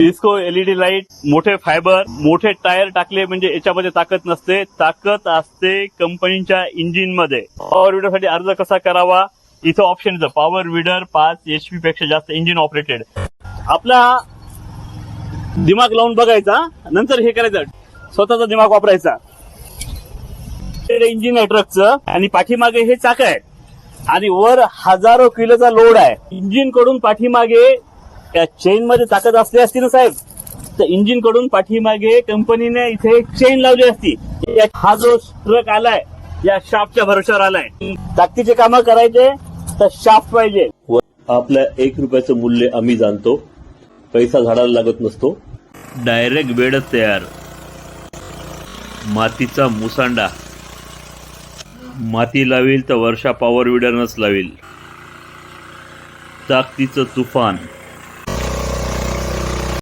Disco LED light मोठे fibre मोठे tyre टाकले म्हणजे याच्यामध्ये ताकद नसते. ताकद असते कंपनीच्या इंजिनमध्ये पॉवर विडरसाठी अर्ज कसा करावा? इथं ऑप्शन येतं. पॉवर विडर पाच एचपी पेक्षा जास्त इंजिन ऑपरेटेड आपला दिमाग लावून बघायचा. नंतर हे करायचं. स्वतःचा दिमाग वापरायचा. इंजिन आहे ट्रकचं आणि पाठीमागे हे चाक आहे आणि वर हजारो किलोचा लोड आहे. इंजिनकडून पाठीमागे त्या चेन मध्ये ताकद असली असती ना साहेब तर इंजिनकडून पाठीमागे कंपनीने इथे एक चेन लावली असती. या- हा जो ट्रक आलाय या शाफ्टच्या भरोशावर आलाय. ताकदीचे कामं करायचे तर शाफ्ट पाहिजे. आपल्या एक रुपयाचं मूल्य आम्ही जाणतो. पैसा झाडाला लागत नसतो. डायरेक्ट बेडच तयार. मातीचा मुसांडा. माती लावील तर वर्षा पॉवर विडरनच लावील. ताकदीचं तुफान.